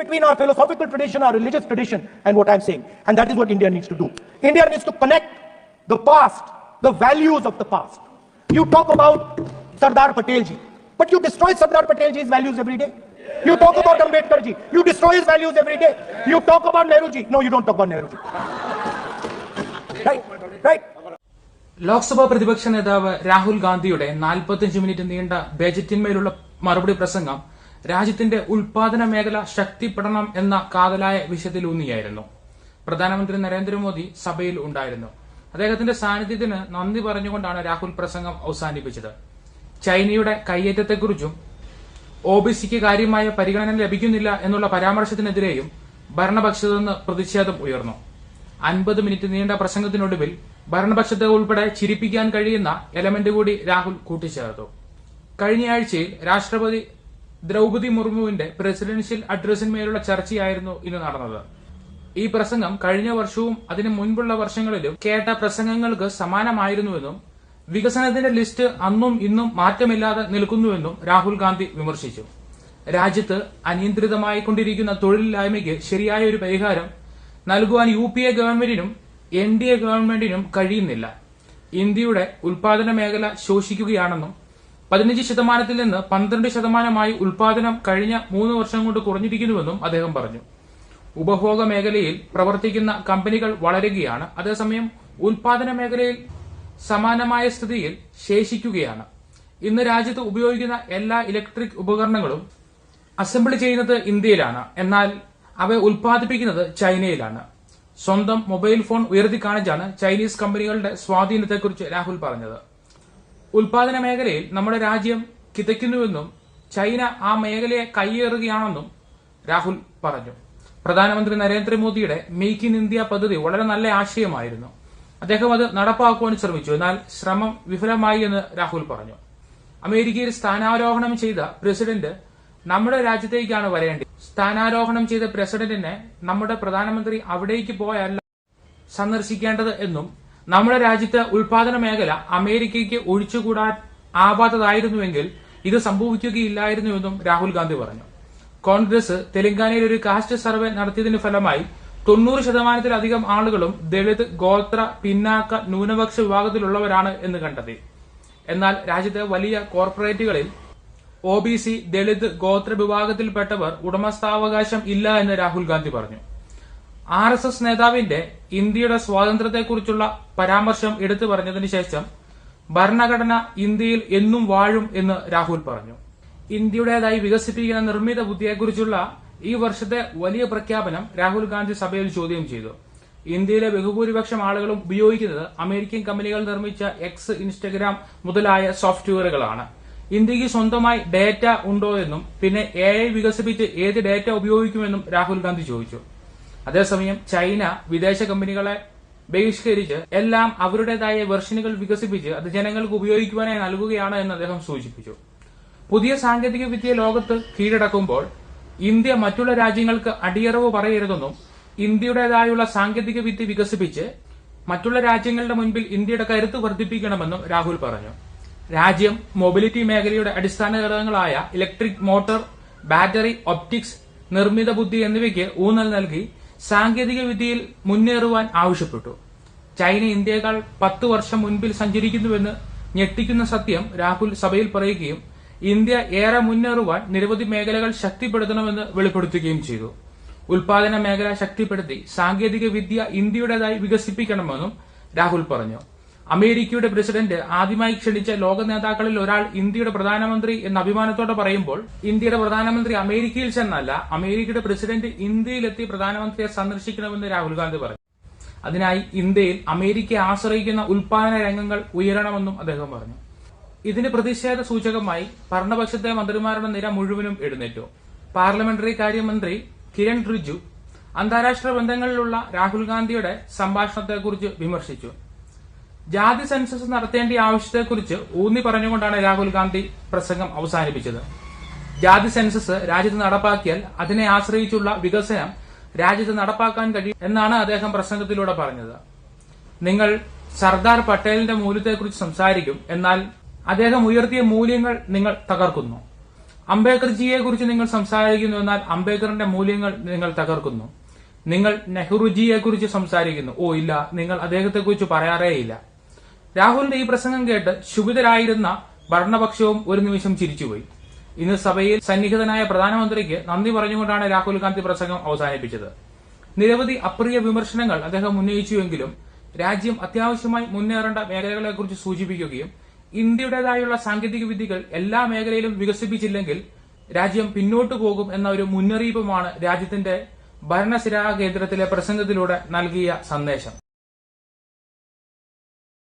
between our philosophical tradition, our religious tradition, and what I'm saying. And that is what India needs to do. India needs to connect the past, the values of the past. You talk about Sardar Patel ji, but you destroy Sardar Patel ji's values every day. You talk about Ambedkar ji, you destroy his values every day. You talk about Nehru ji, no, you don't talk about Nehru ji. Right, right. Lok Sabha പ്രതിപക്ഷ നേതാവ് രാഹുൽ ഗാന്ധിയുടെ 45 minute നീണ്ട ബജറ്റിന്മേലുള്ള മറുപടി പ്രസംഗം രാജ്യത്തിന്റെ ഉൽപാദന മേഖല ശക്തിപ്പെടണം എന്ന കാതലായ വിഷയത്തിലൂന്നിയായിരുന്നു. പ്രധാനമന്ത്രി നരേന്ദ്രമോദി സഭയിൽ ഉണ്ടായിരുന്നു. അദ്ദേഹത്തിന്റെ സാന്നിധ്യത്തിന് നന്ദി പറഞ്ഞുകൊണ്ടാണ് രാഹുൽ പ്രസംഗം അവസാനിപ്പിച്ചത്. ചൈനയുടെ കയ്യേറ്റത്തെക്കുറിച്ചും ഒ ബി സിക്ക് കാര്യമായ പരിഗണന ലഭിക്കുന്നില്ല എന്നുള്ള പരാമർശത്തിനെതിരെയും ഭരണപക്ഷത്തു നിന്ന് പ്രതിഷേധം ഉയർന്നു. അൻപത് മിനിറ്റ് നീണ്ട പ്രസംഗത്തിനൊടുവിൽ ഭരണപക്ഷത്തെ ഉൾപ്പെടെ ചിരിപ്പിക്കാൻ കഴിയുന്ന എലമെന്റ് കൂടി രാഹുൽ കൂട്ടിച്ചേർത്തു. കഴിഞ്ഞയാഴ്ചയിൽ രാഷ്ട്രപതി ദ്രൗപതി മുർമുവിന്റെ പ്രസിഡൻഷ്യൽ അഡ്രസ്സിന്മേലുള്ള ചർച്ചയായിരുന്നു ഇന്ന് നടന്നത്. ഈ പ്രസംഗം കഴിഞ്ഞ വർഷവും അതിനു മുൻപുള്ള വർഷങ്ങളിലും കേട്ട പ്രസംഗങ്ങൾക്ക് സമാനമായിരുന്നുവെന്നും വികസനത്തിന്റെ ലിസ്റ്റ് അന്നും ഇന്നും മാറ്റമില്ലാതെ നിൽക്കുന്നുവെന്നും രാഹുൽ ഗാന്ധി വിമർശിച്ചു. രാജ്യത്ത് അനിയന്ത്രിതമായി കൊണ്ടിരിക്കുന്ന തൊഴിലില്ലായ്മയ്ക്ക് ശരിയായ ഒരു പരിഹാരം നൽകുവാൻ യു പി എ ഗവൺമെന്റിനും എൻ ഡി എ ഗവൺമെന്റിനും കഴിയുന്നില്ല. ഇന്ത്യയുടെ ഉൽപാദന മേഖല ശോഷിക്കുകയാണെന്നും പതിനഞ്ച് ശതമാനത്തിൽ നിന്ന് പന്ത്രണ്ട് ശതമാനമായി ഉൽപാദനം കഴിഞ്ഞ മൂന്ന് വർഷം കൊണ്ട് കുറഞ്ഞിരിക്കുന്നുവെന്നും അദ്ദേഹം പറഞ്ഞു. ഉപഭോഗ മേഖലയിൽ പ്രവർത്തിക്കുന്ന കമ്പനികൾ വളരുകയാണ്. അതേസമയം ഉൽപാദന മേഖലയിൽ സമാനമായ സ്ഥിതിയിൽ ശേഷിക്കുകയാണ്. ഇന്ന് രാജ്യത്ത് ഉപയോഗിക്കുന്ന എല്ലാ ഇലക്ട്രിക് ഉപകരണങ്ങളും അസംബിൾ ചെയ്യുന്നത് ഇന്ത്യയിലാണ്. എന്നാൽ അവ ഉൽപ്പാദിപ്പിക്കുന്നത് ചൈനയിലാണ്. സ്വന്തം മൊബൈൽ ഫോൺ ഉയർത്തി കാണിച്ചാണ് ചൈനീസ് കമ്പനികളുടെ സ്വാധീനത്തെക്കുറിച്ച് രാഹുൽ പറഞ്ഞത്. ഉൽപാദന മേഖലയിൽ നമ്മുടെ രാജ്യം കിതയ്ക്കുന്നുവെന്നും ചൈന ആ മേഖലയെ കയ്യേറുകയാണെന്നും രാഹുൽ പറഞ്ഞു. പ്രധാനമന്ത്രി നരേന്ദ്രമോദിയുടെ മെയ്ക്ക് ഇൻ ഇന്ത്യ പദ്ധതി വളരെ നല്ല ആശയമായിരുന്നു. അദ്ദേഹം അത് നടപ്പാക്കുവാൻ ശ്രമിച്ചു. എന്നാൽ ശ്രമം വിഫലമായി എന്ന് രാഹുൽ പറഞ്ഞു. അമേരിക്കയിൽ സ്ഥാനാരോഹണം ചെയ്ത പ്രസിഡന്റ് നമ്മുടെ രാജ്യത്തേക്കാണ് വരേണ്ടത്. സ്ഥാനാരോഹണം ചെയ്ത പ്രസിഡന്റിനെ നമ്മുടെ പ്രധാനമന്ത്രി അവിടേക്ക് പോയല്ല സന്ദർശിക്കേണ്ടത് എന്നും നമ്മുടെ രാജ്യത്ത് ഉൽപാദന മേഖല അമേരിക്കയ്ക്ക് ഒഴിച്ചുകൂടാൻ ആവാത്തതായിരുന്നുവെങ്കിൽ ഇത് സംഭവിക്കുകയില്ലായിരുന്നുവെന്നും രാഹുൽ ഗാന്ധി പറഞ്ഞു. കോൺഗ്രസ് തെലങ്കാനയിൽ ഒരു കാസ്റ്റ് സർവേ നടത്തിയതിന് ഫലമായി തൊണ്ണൂറ് ശതമാനത്തിലധികം ആളുകളും ദളിത് ഗോത്ര പിന്നാക്ക ന്യൂനപക്ഷ വിഭാഗത്തിലുള്ളവരാണ് എന്ന് കണ്ടെത്തി എന്നാൽ രാജ്യത്തെ വലിയ കോർപ്പറേറ്റുകളിൽ ഒ ബി സി ദളിത് ഗോത്ര വിഭാഗത്തിൽപ്പെട്ടവർ ഉടമസ്ഥാവകാശം ഇല്ല എന്ന് രാഹുൽ ഗാന്ധി പറഞ്ഞു. ആർ എസ് എസ് നേതാവിന്റെ ഇന്ത്യയുടെ സ്വാതന്ത്ര്യത്തെക്കുറിച്ചുള്ള പരാമർശം എടുത്തു പറഞ്ഞതിന് ശേഷം ഭരണഘടന ഇന്ത്യയിൽ എന്നും വാഴും എന്ന് രാഹുൽ പറഞ്ഞു. ഇന്ത്യയുടേതായി വികസിപ്പിക്കുന്ന നിർമ്മിത ബുദ്ധിയെക്കുറിച്ചുള്ള ഈ വർഷത്തെ വലിയ പ്രഖ്യാപനം രാഹുൽ ഗാന്ധി സഭയിൽ ചോദ്യം ചെയ്തു. ഇന്ത്യയിലെ ബഹുഭൂരിപക്ഷം ആളുകളും ഉപയോഗിക്കുന്നത് അമേരിക്കൻ കമ്പനികൾ നിർമ്മിച്ച എക്സ് ഇൻസ്റ്റഗ്രാം മുതലായ സോഫ്റ്റ്വെയറുകളാണ്. ഇന്ത്യയ്ക്ക് സ്വന്തമായി ഡേറ്റ ഉണ്ടോ എന്നും പിന്നെ എ വികസിപ്പിച്ച് ഏത് ഡേറ്റ ഉപയോഗിക്കുമെന്നും രാഹുൽ ഗാന്ധി ചോദിച്ചു. അതേസമയം ചൈന വിദേശ കമ്പനികളെ ബഹിഷ്കരിച്ച് എല്ലാം അവരുടേതായ വെർഷനുകൾ വികസിപ്പിച്ച് അത് ജനങ്ങൾക്ക് ഉപയോഗിക്കുവാനായി നൽകുകയാണ് എന്ന് അദ്ദേഹം സൂചിപ്പിച്ചു. പുതിയ സാങ്കേതിക വിദ്യ ലോകത്ത് കീഴടക്കുമ്പോൾ ഇന്ത്യ മറ്റുള്ള രാജ്യങ്ങൾക്ക് അടിയറവ് പറയരുതെന്നും ഇന്ത്യയുടേതായുള്ള സാങ്കേതിക വിദ്യ വികസിപ്പിച്ച് മറ്റുള്ള രാജ്യങ്ങളുടെ മുൻപിൽ ഇന്ത്യയുടെ കരുത്ത് വർദ്ധിപ്പിക്കണമെന്നും രാഹുൽ പറഞ്ഞു. രാജ്യം മൊബിലിറ്റി മേഖലയുടെ അടിസ്ഥാന ഘടകങ്ങളായ ഇലക്ട്രിക് മോട്ടോർ ബാറ്ററി ഒപ്റ്റിക്സ് നിർമ്മിത ബുദ്ധി എന്നിവയ്ക്ക് ഊന്നൽ നൽകി സാങ്കേതിക വിദ്യയിൽ മുന്നേറുവാൻ ആവശ്യപ്പെട്ടു. ചൈന ഇന്ത്യയേക്കാൾ പത്ത് വർഷം മുൻപിൽ സഞ്ചരിക്കുന്നുവെന്ന് ഞെട്ടിക്കുന്ന സത്യം രാഹുൽ സഭയിൽ പറയുകയും ഇന്ത്യ ഏറെ മുന്നേറുവാൻ നിരവധി മേഖലകൾ ശക്തിപ്പെടുത്തണമെന്ന് വെളിപ്പെടുത്തുകയും ചെയ്തു. ഉൽപാദന മേഖല ശക്തിപ്പെടുത്തി സാങ്കേതിക വിദ്യ ഇന്ത്യയുടേതായി വികസിപ്പിക്കണമെന്നും രാഹുൽ പറഞ്ഞു. അമേരിക്കയുടെ പ്രസിഡന്റ് ആദ്യമായി ക്ഷണിച്ച ലോക നേതാക്കളിൽ ഒരാൾ ഇന്ത്യയുടെ പ്രധാനമന്ത്രി എന്ന അഭിമാനത്തോടെ പറയുമ്പോൾ ഇന്ത്യയുടെ പ്രധാനമന്ത്രി അമേരിക്കയിൽ ചെന്നല്ല അമേരിക്കയുടെ പ്രസിഡന്റ് ഇന്ത്യയിലെത്തി പ്രധാനമന്ത്രിയെ സന്ദർശിക്കണമെന്ന് രാഹുൽ ഗാന്ധി പറഞ്ഞു. അതിനായി ഇന്ത്യയിൽ അമേരിക്കയെ ആശ്രയിക്കുന്ന ഉൽപാദന രംഗങ്ങൾ ഉയരണമെന്നും അദ്ദേഹം പറഞ്ഞു. ഇതിന് പ്രതിഷേധ സൂചകമായി ഭരണപക്ഷത്തെ മന്ത്രിമാരുടെ നിര മുഴുവനും എഴുന്നേറ്റു. പാർലമെന്ററി കാര്യമന്ത്രി കിരൺ റിജു അന്താരാഷ്ട്ര ബന്ധങ്ങളിലുള്ള രാഹുൽ ഗാന്ധിയുടെ സംഭാഷണത്തെക്കുറിച്ച് വിമർശിച്ചു. ജാതി സെൻസസ് നടത്തേണ്ട ആവശ്യത്തെക്കുറിച്ച് ഊന്നി പറഞ്ഞുകൊണ്ടാണ് രാഹുൽ ഗാന്ധി പ്രസംഗം അവസാനിപ്പിച്ചത്. ജാതി സെൻസസ് രാജ്യത്ത് നടപ്പാക്കിയാൽ അതിനെ ആശ്രയിച്ചുള്ള വികസനം രാജ്യത്ത് നടപ്പാക്കാൻ കഴിയും എന്നാണ് അദ്ദേഹം പ്രസംഗത്തിലൂടെ പറഞ്ഞത്. നിങ്ങൾ സർദാർ പട്ടേലിന്റെ മൂല്യത്തെക്കുറിച്ച് സംസാരിക്കും എന്നാൽ അദ്ദേഹം ഉയർത്തിയ മൂല്യങ്ങൾ നിങ്ങൾ തകർക്കുന്നു. അംബേദ്കർജിയെ കുറിച്ച് നിങ്ങൾ സംസാരിക്കുന്നു എന്നാൽ അംബേദ്കറിന്റെ മൂല്യങ്ങൾ നിങ്ങൾ തകർക്കുന്നു. നിങ്ങൾ നെഹ്റുജിയെ കുറിച്ച് സംസാരിക്കുന്നു. ഓ ഇല്ല നിങ്ങൾ അദ്ദേഹത്തെക്കുറിച്ച് പറയാറേയില്ല. രാഹുലിന്റെ ഈ പ്രസംഗം കേട്ട് ശുഭിതരായിരുന്ന ഭരണപക്ഷവും ഒരു നിമിഷം ചിരിച്ചുപോയി. ഇന്ന് സഭയിൽ സന്നിഹിതനായ പ്രധാനമന്ത്രിക്ക് നന്ദി പറഞ്ഞുകൊണ്ടാണ് രാഹുൽ ഗാന്ധി പ്രസംഗം അവസാനിപ്പിച്ചത്. നിരവധി അപ്രിയ വിമർശനങ്ങൾ അദ്ദേഹം ഉന്നയിച്ചുവെങ്കിലും രാജ്യം അത്യാവശ്യമായി മുന്നേറേണ്ട മേഖലകളെക്കുറിച്ച് സൂചിപ്പിക്കുകയും ഇന്ത്യയുടേതായുള്ള സാങ്കേതിക വിദ്യകൾ എല്ലാ മേഖലയിലും വികസിപ്പിച്ചില്ലെങ്കിൽ രാജ്യം പിന്നോട്ടു പോകും എന്ന ഒരു മുന്നറിയിപ്പുമാണ് രാജ്യത്തിന്റെ ഭരണസിരാ കേന്ദ്രത്തിലെ പ്രസംഗത്തിലൂടെ നൽകിയ സന്ദേശം.